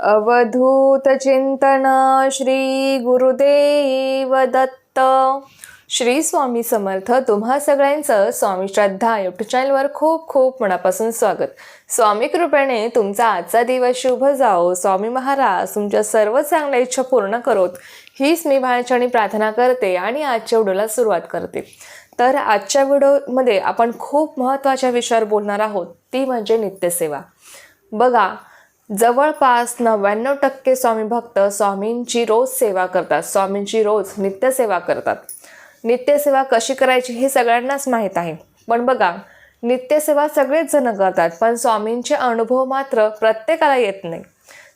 अवधूत चिंतन श्री गुरुदेव दत्त श्री स्वामी समर्थ तुम्हा सगळ्यांचं स्वामी श्रद्धा युट्यूब चॅनलवर खूप खूप मनापासून स्वागत. स्वामी कृपेने तुमचा आजचा दिवस शुभ जाओ. स्वामी महाराज तुमच्या सर्व चांगल्या इच्छा पूर्ण करोत. हीच मी बाळाचरणी प्रार्थना करते आणि आजच्या व्हिडिओला सुरुवात करते. तर आजच्या व्हिडिओमध्ये आपण खूप महत्त्वाच्या विषयावर बोलणार आहोत. ती म्हणजे नित्यसेवा. बघा जवळपास नव्याण्णव टक्के स्वामी भक्त स्वामींची रोज सेवा करतात. स्वामींची रोज नित्यसेवा करतात. नित्यसेवा कशी करायची हे सगळ्यांनाच माहीत आहे. पण बघा नित्यसेवा सगळेच जण करतात पण स्वामींचे अनुभव मात्र प्रत्येकाला येत नाही.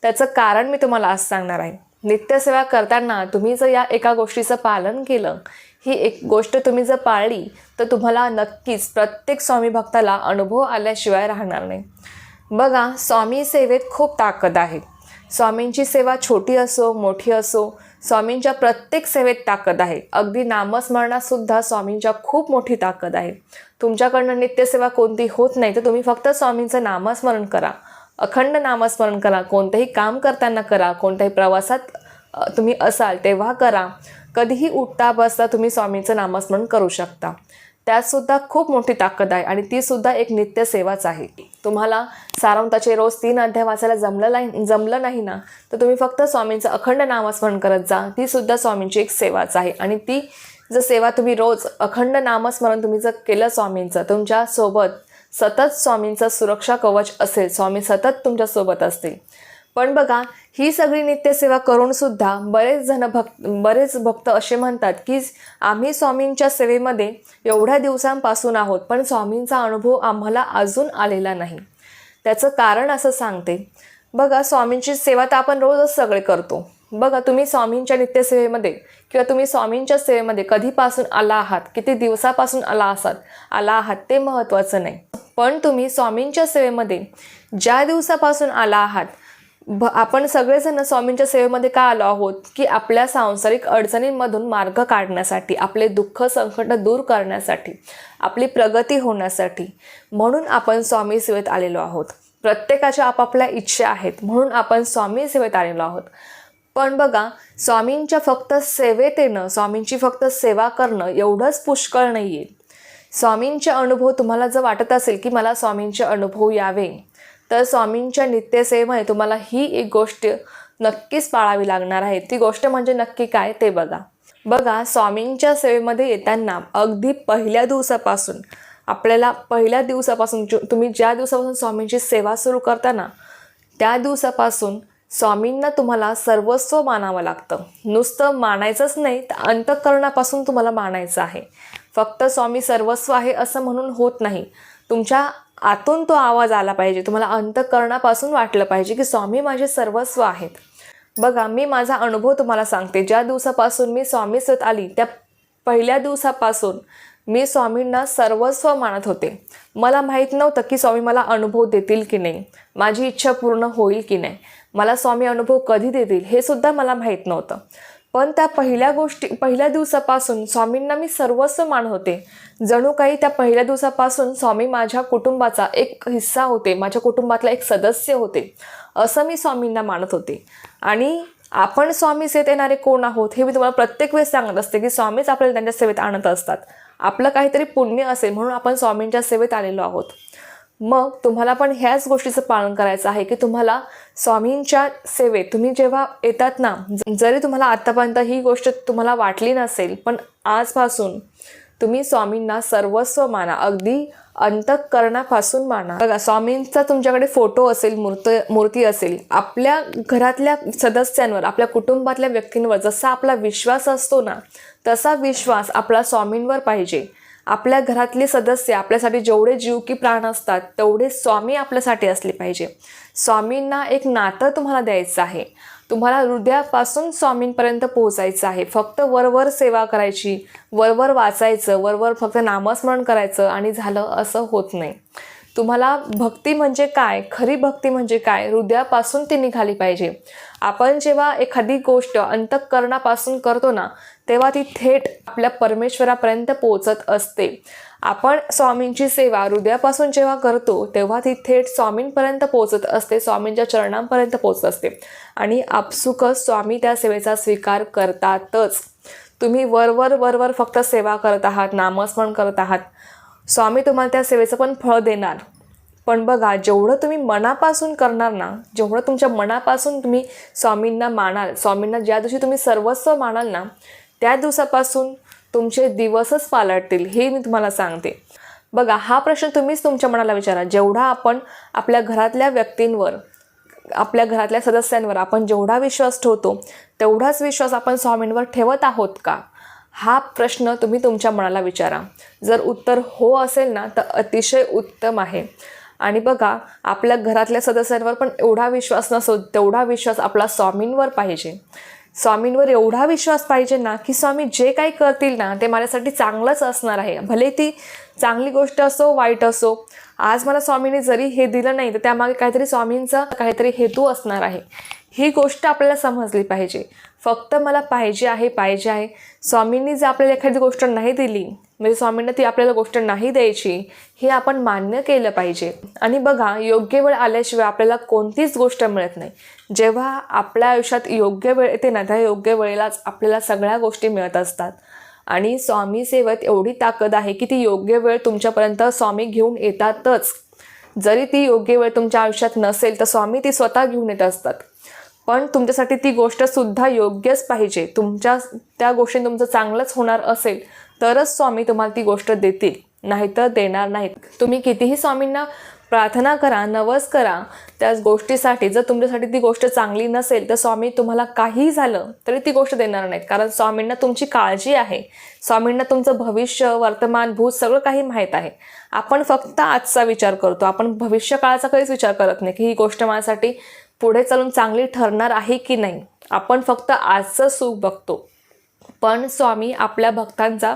त्याचं कारण मी तुम्हाला आज सांगणार आहे. नित्यसेवा करताना तुम्ही जर या एका गोष्टीचं पालन केलं ही एक गोष्ट तुम्ही जर पाळली तर तुम्हाला नक्कीच प्रत्येक स्वामी भक्ताला अनुभव आल्याशिवाय राहणार नाही. बघा स्वामी सेवेत खूप ताकद आहे. स्वामींची सेवा छोटी असो मोठी असो स्वामींच्या प्रत्येक सेवेत ताकद आहे. अगदी नामस्मरणातसुद्धा स्वामींच्या खूप मोठी ताकद आहे. तुमच्याकडनं नित्यसेवा कोणती होत नाही तर तुम्ही फक्त स्वामींचं नामस्मरण करा. अखंड नामस्मरण करा. कोणतंही काम करताना करा. कोणत्याही प्रवासात तुम्ही असाल तेव्हा करा. कधीही उठता बसता तुम्ही स्वामींचं नामस्मरण करू शकता. त्यातसुद्धा खूप मोठी ताकद आहे आणि ती सुद्धा एक नित्यसेवाच आहे. तुम्हाला सारांताचे रोज तीन अध्याय वाचायला जमलं नाही जमलं नाही ना तर तुम्ही फक्त स्वामींचं अखंड नामस्मरण करत जा. ती सुद्धा स्वामींची एक सेवाच आहे. आणि ती जर सेवा तुम्ही रोज अखंड नामस्मरण तुम्ही जर केलं स्वामींचं तुमच्यासोबत सतत स्वामींचं सुरक्षा कवच असेल स्वामी सतत तुमच्यासोबत असतील पण बघा ही सगळी नित्यसेवा करून सुद्धा बरेच जण भक्त बरेच भक्त असे म्हणतात की आम्ही स्वामींच्या सेवेमध्ये एवढ्या दिवसांपासून आहोत पण स्वामींचा अनुभव आम्हाला अजून आलेला नाही. त्याचं कारण असं सांगते. बघा स्वामींची सेवा तर आपण रोजच सगळे करतो. बघा तुम्ही स्वामींच्या नित्यसेवेमध्ये किंवा तुम्ही स्वामींच्या सेवेमध्ये कधीपासून आला आहात किती दिवसापासून आला असाल आला आहात ते महत्त्वाचं नाही. पण तुम्ही स्वामींच्या सेवेमध्ये ज्या दिवसापासून आला आहात भ आपण सगळेजण स्वामींच्या सेवेमध्ये का आलो आहोत? की आपल्या सांसारिक अडचणींमधून मार्ग काढण्यासाठी आपले दुःख संकट दूर करण्यासाठी आपली प्रगती होण्यासाठी म्हणून आपण स्वामी सेवेत आलेलो आहोत. प्रत्येकाच्या आपापल्या इच्छा आहेत म्हणून आपण स्वामी सेवेत आलेलो आहोत. पण बघा स्वामींच्या फक्त सेवेत येणं स्वामींची फक्त सेवा करणं एवढंच पुष्कळ नाही आहे स्वामींचे अनुभव तुम्हाला जर वाटत असेल की मला स्वामींचे अनुभव यावे तर स्वामींच्या नित्यसेवेमध्ये तुम्हाला ही एक गोष्ट नक्कीच पाळावी लागणार आहे. ती गोष्ट म्हणजे नक्की काय ते बघा. बघा स्वामींच्या सेवेमध्ये येताना अगदी पहिल्या दिवसापासून आपल्याला पहिल्या दिवसापासून जो तुम्ही ज्या दिवसापासून स्वामींची सेवा सुरू करताना त्या दिवसापासून स्वामींना तुम्हाला सर्वस्व मानावं लागतं. नुसतं मानायचंच नाही तर अंतःकरणापासून तुम्हाला मानायचं आहे. फक्त स्वामी सर्वस्व आहे असं म्हणून होत नाही. तुमच्या आतून तो आवाज आला पाहिजे. तुम्हाला अंतःकरणापासून वाटलं पाहिजे की स्वामी माझे सर्वस्व आहेत. बघा मी माझा अनुभव तुम्हाला सांगते. ज्या दिवसापासून मी स्वामी सत आली त्या पहिल्या दिवसापासून मी स्वामींना सर्वस्व मानत होते. मला माहीत नव्हतं की स्वामी मला अनुभव देतील की नाही. माझी इच्छा पूर्ण होईल की नाही. मला स्वामी अनुभव कधी देतील हे सुद्धा मला माहीत नव्हतं. पण त्या पहिल्या गोष्टी पहिल्या दिवसापासून स्वामींना मी सर्वस्व मान होते. जणू काही त्या पहिल्या दिवसापासून स्वामी माझ्या कुटुंबाचा एक हिस्सा होते माझ्या कुटुंबातला एक सदस्य होते असं मी स्वामींना मानत होते. आणि आपण स्वामी सेवेत येणारे कोण आहोत हे मी तुम्हाला प्रत्येक वेळेस सांगत असते की स्वामीच आपल्याला त्यांच्या सेवेत आणत असतात. आपलं काहीतरी पुण्य असेल म्हणून आपण स्वामींच्या सेवेत आलेलो आहोत. मग तुम्हाला पण ह्याच गोष्टीचं पालन करायचं आहे की तुम्हाला स्वामींच्या सेवेत तुम्ही जेव्हा येतात ना जरी तुम्हाला आत्तापर्यंत ही गोष्ट तुम्हाला वाटली नसेल पण आजपासून तुम्ही स्वामींना सर्वस्व माना अगदी अंतकरणापासून माना. बघा स्वामींचा तुमच्याकडे फोटो असेल मूर्त मूर्ती असेल आपल्या घरातल्या सदस्यांवर आपल्या कुटुंबातल्या व्यक्तींवर जसा आपला विश्वास असतो ना तसा विश्वास आपला स्वामींवर पाहिजे. आपल्या घरातले सदस्य आपल्यासाठी जेवढे जीव की प्राण असतात तेवढे स्वामी आपल्यासाठी असले पाहिजे. स्वामींना एक नातं तुम्हाला द्यायचं आहे. तुम्हाला हृदयापासून स्वामींपर्यंत पोहोचायचं आहे. फक्त वरवर सेवा करायची वरवर वाचायचं वरवर फक्त नामस्मरण करायचं आणि झालं असं होत नाही. तुम्हाला भक्ती म्हणजे काय? खरी भक्ती म्हणजे काय? हृदयापासून ती निघाली पाहिजे. आपण जेव्हा एखादी गोष्ट अंतःकरणापासून करतो ना तेव्हा ती थेट आपल्या परमेश्वरापर्यंत पोचत असते. आपण स्वामींची सेवा हृदयापासून जेव्हा करतो तेव्हा ती थेट स्वामींपर्यंत पोचत असते स्वामींच्या चरणांपर्यंत पोचत असते. आणि आपसुकच स्वामी त्या सेवेचा स्वीकार करतातच. तुम्ही वरवर वरवर फक्त सेवा करत आहात नामस्मरण करत आहात. स्वामी तुम्हाला त्या सेवेचं पण फळ देणार. पण बघा जेवढं तुम्ही मनापासून करणार ना जेवढं तुमच्या मनापासून तुम्ही स्वामींना मानाल स्वामींना ज्या दिवशी तुम्ही सर्वस्व मानाल ना त्या दिवसापासून तुमचे दिवसच पालटतील हे मी तुम्हाला सांगते. बघा हा प्रश्न तुम्हीच तुमच्या मनाला विचारा. जेवढा आपण आपल्या घरातल्या व्यक्तींवर आपल्या घरातल्या सदस्यांवर आपण जेवढा विश्वास ठेवतो तेवढाच विश्वास आपण स्वामींवर ठेवत आहोत का? हा प्रश्न तुम्ही तुमच्या मनाला विचारा. जर उत्तर हो असेल ना तर अतिशय उत्तम आहे. आणि बघा आपल्या घरातल्या सदस्यांवर पण एवढा विश्वास नसो तेवढा विश्वास आपला स्वामींवर पाहिजे. स्वामींवर एवढा विश्वास पाहिजे ना की स्वामी जे काही करतील ना ते माझ्यासाठी चांगलंच असणार आहे. भले ती चांगली गोष्ट असो वाईट असो आज मला स्वामींनी जरी हे दिलं नाही तर त्यामागे काहीतरी स्वामींचा काहीतरी हेतू असणार आहे. ही गोष्ट आपल्याला समजली पाहिजे. फक्त मला पाहिजे आहे पाहिजे आहे. स्वामींनी जर आपल्याला एखादी गोष्ट नाही दिली म्हणजे स्वामींना ती आपल्याला गोष्ट नाही द्यायची हे आपण मान्य केलं पाहिजे. आणि बघा योग्य वेळ आल्याशिवाय आपल्याला कोणतीच गोष्ट मिळत नाही. जेव्हा आपल्या आयुष्यात योग्य वेळ येते ना त्या योग्य वेळेलाच आपल्याला सगळ्या गोष्टी मिळत असतात. आणि स्वामी सेवेत एवढी ताकद आहे की ती योग्य वेळ तुमच्यापर्यंत स्वामी घेऊन येतातच. जरी ती योग्य वेळ तुमच्या आयुष्यात नसेल तर स्वामी ती स्वतः घेऊन येत असतात. पण तुमच्यासाठी ती गोष्ट सुद्धा योग्यच पाहिजे. तुमच्या त्या गोष्टी तुमचं चांगलंच होणार असेल तरच स्वामी तुम्हाला ती गोष्ट देतील. नाहीतर देणार नाहीत. तुम्ही कितीही स्वामींना प्रार्थना करा नवस करा त्याच गोष्टीसाठी जर तुमच्यासाठी ती गोष्ट चांगली नसेल तर स्वामी तुम्हाला काही झालं तरी ती गोष्ट देणार नाहीत. कारण स्वामींना तुमची काळजी आहे. स्वामींना तुमचं भविष्य वर्तमान भूत सगळं काही माहीत आहे. आपण फक्त आजचा विचार करतो. आपण भविष्य काळाचा कधीच विचार करत नाही की ही गोष्ट माझ्यासाठी पुढे चालून चांगली ठरणार आहे की नाही आपण फक्त आजचं सुख बघतो. पण स्वामी आपल्या भक्तांचा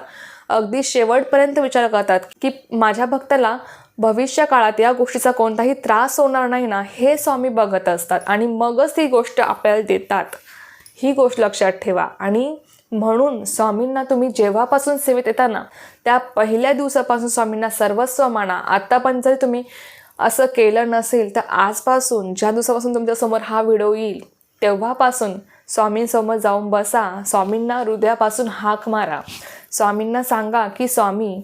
अगदी शेवटपर्यंत विचार करतात की माझ्या भक्ताला भविष्य काळात या गोष्टीचा कोणताही त्रास होणार नाही ना हे स्वामी बघत असतात आणि मगच ही गोष्ट आपल्याला देतात. ही गोष्ट लक्षात ठेवा. आणि म्हणून स्वामींना तुम्ही जेव्हापासून सेवेत येता ना त्या पहिल्या दिवसापासून स्वामींना सर्वस्व माना. आता पण जरी तुम्ही असं केलं नसेल तर आजपासून ज्या दिवसापासून तुमच्यासमोर हा व्हिडिओ येईल तेव्हापासून स्वामींसमोर जाऊन बसा. स्वामींना हृदयापासून हाक मारा. स्वामींना सांगा की स्वामी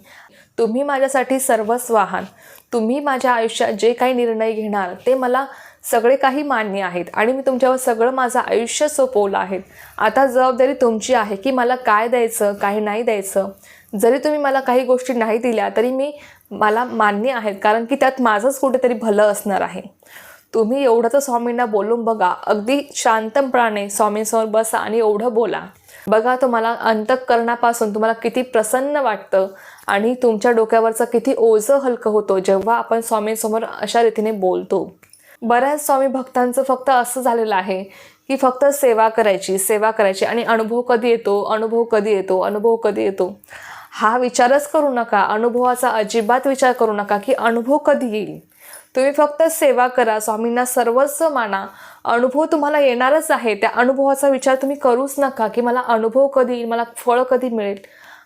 तुम्ही माझ्यासाठी सर्वस्व आहात. तुम्ही माझ्या आयुष्यात जे काही निर्णय घेणार ते मला सगळे काही मान्य आहेत आणि मी तुमच्यावर सगळं माझं आयुष्य सोपवलं आहे. आता जबाबदारी तुमची आहे की मला काय द्यायचं काही नाही द्यायचं? जरी तुम्ही मला काही गोष्टी नाही दिल्या तरी मी मला मान्य आहेत कारण की त्यात माझंच कुठेतरी भलं असणार आहे. तुम्ही एवढं तर स्वामींना बोलून बघा. अगदी शांतपणाने स्वामींसमोर बसा आणि एवढं बोला. बघा तुम्हाला अंतःकरणापासून तुम्हाला किती प्रसन्न वाटतं आणि तुमच्या डोक्यावरचं किती ओझं हलकं होतं जेव्हा आपण स्वामींसमोर अशा रीतीने बोलतो. बऱ्याच स्वामी भक्तांचं फक्त असं झालेलं आहे की फक्त सेवा करायची सेवा करायची आणि अनुभव कधी येतो अनुभव कधी येतो अनुभव कधी येतो. हा विचारच करू नका अनुभवाचा अजिबात विचार करू नका की अनुभव कधी येईल. तुम्ही फक्त सेवा करा स्वामींना सर्वस्व माना. अनुभव तुम्हाला येणारच आहे त्या अनुभवाचा विचार तुम्ही करूच नका की मला अनुभव कधी येईल मला फळ कधी मिळेल.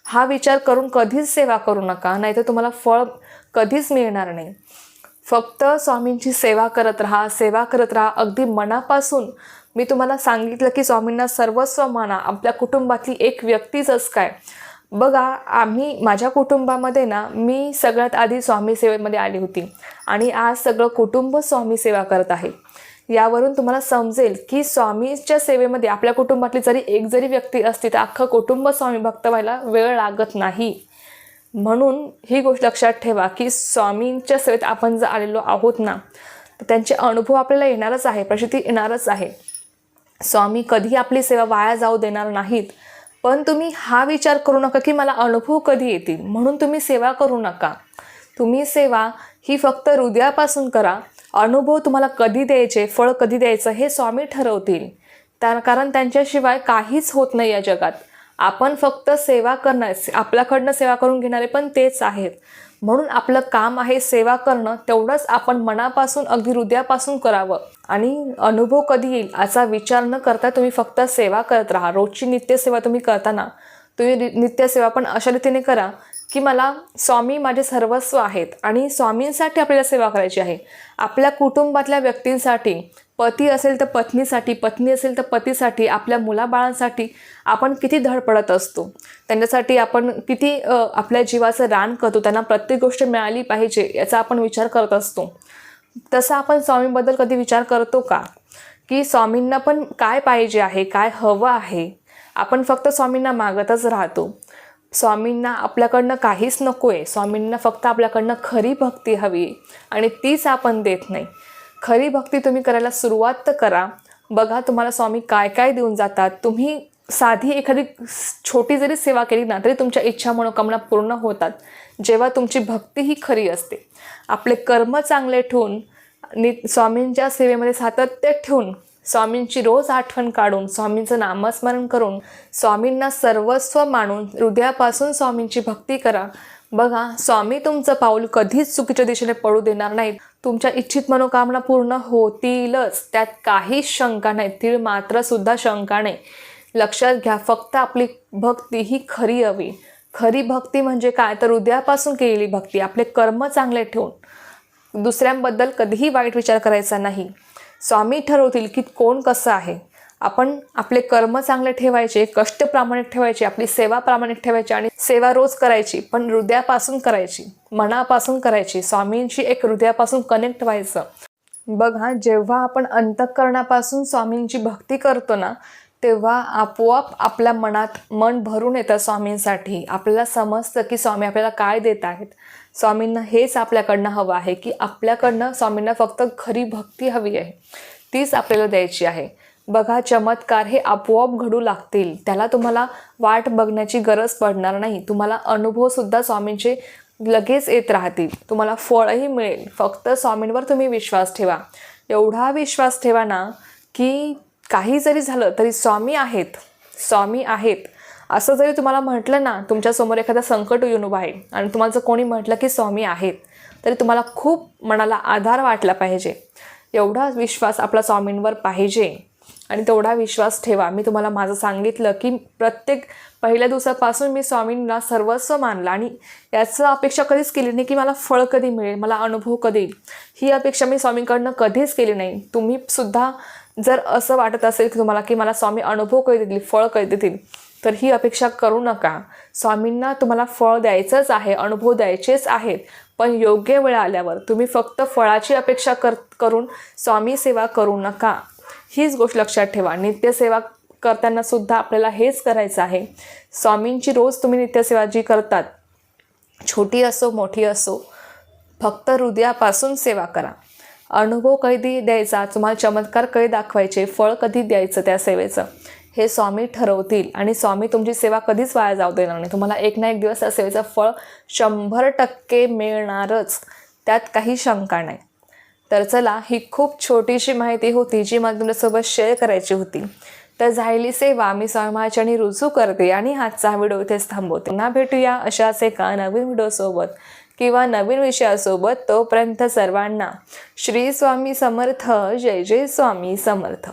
हा विचार करून कधीच सेवा करू नका नाहीतर तुम्हाला फळ कधीच मिळणार नाही. फक्त स्वामींची सेवा करत राहा सेवा करत राहा. अगदी मनापासून मी तुम्हाला सांगितलं की स्वामींना सर्वस्व माना. आपल्या कुटुंबातली एक व्यक्तीच काय? बघा आम्ही माझ्या कुटुंबामध्ये ना मी सगळ्यात आधी स्वामी सेवेमध्ये आली होती. आणि आज सगळं कुटुंब स्वामी सेवा करत आहे. यावरून तुम्हाला समजेल की स्वामीच्या सेवेमध्ये आपल्या कुटुंबातली जरी एक जरी व्यक्ती असती तर अख्खं कुटुंब स्वामी भक्त व्हायला वेळ लागत नाही. म्हणून ही गोष्ट लक्षात ठेवा की स्वामींच्या सेवेत आपण जर आलेलो आहोत ना तर त्यांचे अनुभव आपल्याला येणारच आहे प्रसिद्धी येणारच आहे. स्वामी कधी आपली सेवा वाया जाऊ देणार नाहीत. पण तुम्ही हा विचार करू नका की मला अनुभव कधी येतील. म्हणून तुम्ही सेवा करू नका. तुम्ही सेवा ही फक्त हृदयापासून करा. अनुभव तुम्हाला कधी द्यायचे फळ कधी द्यायचं हे स्वामी ठरवतील. त्या कारण त्यांच्याशिवाय काहीच होत नाही या जगात. आपण फक्त सेवा करणार आपल्याकडनं सेवा करून घेणारे पण तेच आहेत. म्हणून आपलं काम आहे सेवा करणं तेवढंच आपण मनापासून अगदी हृदयापासून करावं. आणि अनुभव कधी येईल याचा विचार न करता तुम्ही फक्त सेवा करत राहा. रोजची नित्यसेवा तुम्ही करताना तुम्ही नित्यसेवा पण अशा रीतीने करा की मला स्वामी माझे सर्वस्व आहेत आणि स्वामींसाठी आपल्याला सेवा करायची आहे. आपल्या कुटुंबातल्या व्यक्तींसाठी पती असेल तर पत्नीसाठी पत्नी असेल तर पतीसाठी आपल्या मुलाबाळांसाठी आपण किती धडपडत असतो. त्यांच्यासाठी आपण किती आपल्या जीवाचं रान करतो. त्यांना प्रत्येक गोष्ट मिळाली पाहिजे याचा आपण विचार करत असतो. तसा आपण स्वामींबद्दल कधी विचार करतो का? की स्वामींना पण काय पाहिजे आहे? काय हवं आहे? आपण फक्त स्वामींना मागतच राहतो. स्वामींना आपल्याकडनं काहीच नको आहे स्वामींना फक्त आपल्याकडनं खरी भक्ती हवी. आहे आणि तीच आपण देत नाही. खरी भक्ती तुम्ही करायला सुरुवात तर करा. बघा तुम्हाला स्वामी काय काय देऊन जातात. तुम्ही साधी एखादी छोटी जरी सेवा केली ना तरी तुमच्या इच्छा मनोकामना पूर्ण होतात. जेव्हा तुमची भक्ती ही खरी असते. आपले कर्म चांगले ठेवून नि स्वामींच्या सेवेमध्ये सातत्य ठेवून स्वामींची रोज आठवण काढून स्वामींचं नामस्मरण करून स्वामींना सर्वस्व मानून हृदयापासून स्वामींची भक्ती करा. बघा स्वामी तुमचं पाऊल कधीच चुकीच्या दिशेने पडू देणार नाहीत. तुमच्या इच्छित मनोकामना पूर्ण होतीलच. त्यात काहीच शंका नाही तीळ मात्र सुद्धा शंका नाही. लक्षात घ्या फक्त आपली भक्ती ही खरी हवी. खरी भक्ती म्हणजे काय? तर हृदयापासून केलेली भक्ती. आपले कर्म चांगले ठेवून. दुसऱ्यांबद्दल कधीही वाईट विचार करायचा नाही. स्वामी ठरवतील की कोण कसं आहे. आपण आपले कर्म चांगले ठेवायचे कष्ट प्रामाणिक ठेवायचे आपली सेवा प्रामाणिक ठेवायची आणि सेवा रोज करायची पण हृदयापासून करायची मनापासून करायची स्वामींशी एक हृदयापासून कनेक्ट व्हायचं. बघा जेव्हा आपण अंतःकरणापासून स्वामींची भक्ती करतो ना तेव्हा आपोआप आपल्या मनात मन भरून येतं स्वामींसाठी. आपल्याला समजतं की स्वामी आपल्याला काय देत आहेत. स्वामींना हेच आपल्याकडनं हवं आहे की आपल्याकडनं स्वामींना फक्त खरी भक्ती हवी आहे. तीच आपल्याला द्यायची आहे. बघा चमत्कार हे आपोआप घडू लागतील. त्याला तुम्हाला वाट बघण्याची गरज पडणार नाही. तुम्हाला अनुभवसुद्धा स्वामींचे लगेच येत राहतील. तुम्हाला फळही मिळेल. फक्त स्वामींवर तुम्ही विश्वास ठेवा. एवढा विश्वास ठेवा ना की काही जरी झालं तरी स्वामी आहेत. स्वामी आहेत. असं जरी तुम्हाला म्हटलं ना तुमच्यासमोर एखादा संकट येऊन उभं आहे आणि तुम्हाला जर कोणी म्हटलं की स्वामी आहेत तरी तुम्हाला खूप मनाला आधार वाटला पाहिजे. एवढा विश्वास आपला स्वामींवर पाहिजे. आणि तेवढा विश्वास ठेवा. मी तुम्हाला माझं सांगितलं की प्रत्येक पहिल्या दिवसापासून मी स्वामींना सर्वस्व मानलं आणि याचं अपेक्षा कधीच केली नाही की मला फळ कधी मिळेल मला अनुभव कधी येईल. ही अपेक्षा मी स्वामींकडनं कधीच केली नाही. तुम्ही सुद्धा जर असं वाटत असेल की तुम्हाला की मला स्वामी अनुभव कधी देतील फळ कधी देतील तर ही अपेक्षा करू नका. स्वामींना तुम्हाला फळ द्यायचंच आहे अनुभव द्यायचेच आहेत पण योग्य वेळ आल्यावर तुम्ही फक्त फळाची अपेक्षा कर करून स्वामी सेवा करू नका. हीच गोष्ट लक्षात ठेवा. नित्यसेवा करताना सुद्धा आपल्याला हेच करायचं आहे. स्वामींची रोज तुम्ही नित्यसेवा जी करतात छोटी असो मोठी असो फक्त हृदयापासून सेवा करा. अनुभव कधी द्यायचा? तुम्हाला चमत्कार कधी दाखवायचे? फळ कधी द्यायचं त्या सेवेचं? हे स्वामी ठरवतील आणि स्वामी तुमची सेवा कधीच वाया जाऊ देणार नाही. तुम्हाला एक ना एक दिवस त्या सेवेचं फळ शंभर टक्के मिळणारच. त्यात काही शंका नाही. तर चला ही खूप छोटीशी माहिती होती जी मला तुमच्यासोबत शेअर करायची होती. तर झायली सेवा मी स्वामीचरणी रुजू करते आणि हातचा व्हिडिओ इथेच थांबवते. पुन्हा भेटूया अशाच एका नवीन व्हिडिओसोबत किंवा नवीन विषयासोबत. तोपर्यंत सर्वांना श्री स्वामी समर्थ जय जय स्वामी समर्थ.